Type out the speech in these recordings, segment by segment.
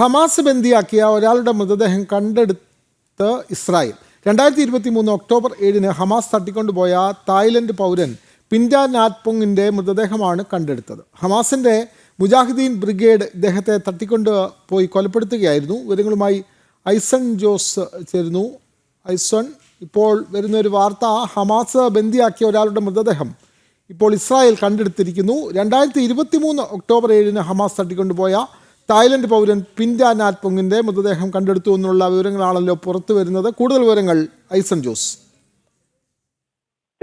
Hamas ബന്ദിയാക്കിയ ഒരാളുടെ മൃതദേഹം കണ്ടെടുത്ത് Israel. രണ്ടായിരത്തി ഇരുപത്തി മൂന്ന് ഒക്ടോബർ ഏഴിന് ഹമാസ് തട്ടിക്കൊണ്ടുപോയ തായ്ലൻഡ് പൗരൻ പിൻഡ നാറ്റ്പൊങ്ങിന്റെ മൃതദേഹമാണ് കണ്ടെടുത്തത്. ഹമാസിന്റെ മുജാഹിദ്ദീൻ ബ്രിഗേഡ് ഇദ്ദേഹത്തെ തട്ടിക്കൊണ്ട് പോയി കൊലപ്പെടുത്തുകയായിരുന്നു. വിവരങ്ങളുമായി ഐസൺ ജോസ് ചേരുന്നു. ഐസൺ ഇപ്പോൾ വരുന്ന ഒരു വാർത്ത ഹമാസ് ബന്ദിയാക്കിയ ഒരാളുടെ മൃതദേഹം ഇപ്പോൾ ഇസ്രായേൽ കണ്ടെടുത്തിരിക്കുന്നു. രണ്ടായിരത്തി ഇരുപത്തി മൂന്ന് ഒക്ടോബർ ഏഴിന് ഹമാസ് തട്ടിക്കൊണ്ടുപോയ തായ്ലൻഡ് പൗരൻ പിൻഡ പൊങ്ങിന്റെ മൃതദേഹം കണ്ടെടുത്തു എന്നുള്ള വിവരങ്ങളാണല്ലോ പുറത്തു വരുന്നത്. കൂടുതൽ വിവരങ്ങൾ ഐസൺ ജോസ്.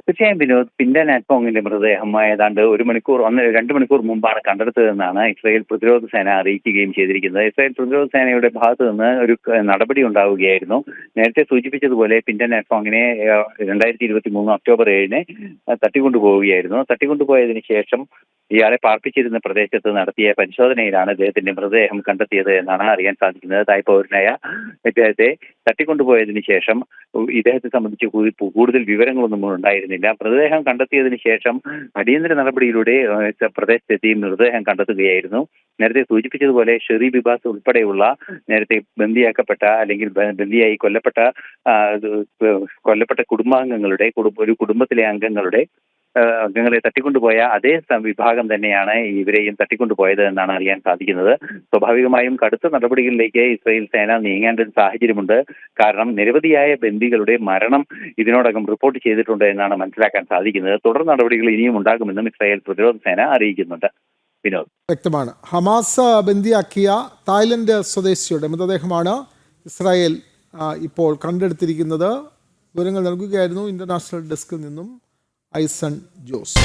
തീർച്ചയായും വിനോദ് പിൻഡൻ നാറ്റ്പോങ്ങിന്റെ മൃതദേഹം ഏതാണ്ട് ഒരു മണിക്കൂർ ഒന്ന് രണ്ട് മണിക്കൂർ മുമ്പാണ് കണ്ടെടുത്തതെന്നാണ് ഇസ്രായേൽ പ്രതിരോധ സേന അറിയിക്കുകയും ചെയ്തിരിക്കുന്നത്. ഇസ്രായേൽ പ്രതിരോധ സേനയുടെ ഭാഗത്തു നിന്ന് ഒരു നടപടി ഉണ്ടാവുകയായിരുന്നു. നേരത്തെ സൂചിപ്പിച്ചതുപോലെ പിൻഡൻ നാറ്റ്പോങ്ങിനെ രണ്ടായിരത്തി ഇരുപത്തി മൂന്ന് ഒക്ടോബർ ഏഴിന് തട്ടിക്കൊണ്ടുപോവുകയായിരുന്നു. തട്ടിക്കൊണ്ടുപോയതിനു ശേഷം ഇയാളെ പാർപ്പിച്ചിരുന്ന പ്രദേശത്ത് നടത്തിയ പരിശോധനയിലാണ് ഇദ്ദേഹത്തിന്റെ മൃതദേഹം കണ്ടെത്തിയത് എന്നാണ് അറിയാൻ സാധിക്കുന്നത്. തായ് പൗരനായ ഇദ്ദേഹത്തെ തട്ടിക്കൊണ്ടുപോയതിനു ശേഷം ഇദ്ദേഹത്തെ സംബന്ധിച്ച് കൂടുതൽ വിവരങ്ങളൊന്നും ഉണ്ടായിരുന്നില്ല. മൃതദേഹം കണ്ടെത്തിയതിന് ശേഷം അടിയന്തര നടപടിയിലൂടെ പ്രദേശത്തെത്തി മൃതദേഹം കണ്ടെത്തുകയായിരുന്നു. നേരത്തെ സൂചിപ്പിച്ചതുപോലെ ഷെറി ബിബാസ് ഉൾപ്പെടെയുള്ള നേരത്തെ ബന്ദിയാക്കപ്പെട്ട അല്ലെങ്കിൽ ബന്ദിയായി കൊല്ലപ്പെട്ട കൊല്ലപ്പെട്ട കുടുംബാംഗങ്ങളുടെ കുടുംബ ഒരു കുടുംബത്തിലെ അംഗങ്ങളുടെ അംഗങ്ങളെ തട്ടിക്കൊണ്ടുപോയ അതേ വിഭാഗം തന്നെയാണ് ഇവരെയും തട്ടിക്കൊണ്ടുപോയത് എന്നാണ് അറിയാൻ സാധിക്കുന്നത്. സ്വാഭാവികമായും കടുത്ത നടപടികളിലേക്ക് ഇസ്രായേൽ സേന നീങ്ങേണ്ട ഒരു സാഹചര്യമുണ്ട്. കാരണം നിരവധിയായ ബന്ദികളുടെ മരണം ഇതിനോടകം റിപ്പോർട്ട് ചെയ്തിട്ടുണ്ട് എന്നാണ് മനസ്സിലാക്കാൻ സാധിക്കുന്നത്. തുടർ നടപടികൾ ഇനിയും ഉണ്ടാകുമെന്നും ഇസ്രായേൽ പ്രതിരോധ സേന അറിയിക്കുന്നുണ്ട്. വിനോദ്. വ്യക്തമാണ്. ഹമാസ് ബന്ദിയാക്കിയ തായ്ലൻഡ് സ്വദേശിയുടെ മൃതദേഹമാണ് ഇസ്രായേൽ ഇപ്പോൾ കണ്ടെടുത്തിരിക്കുന്നത്. വിവരങ്ങൾ നൽകുകയായിരുന്നു ഇന്റർനാഷണൽ ഡെസ്കിൽ നിന്നും ഐസൺ ജോസ്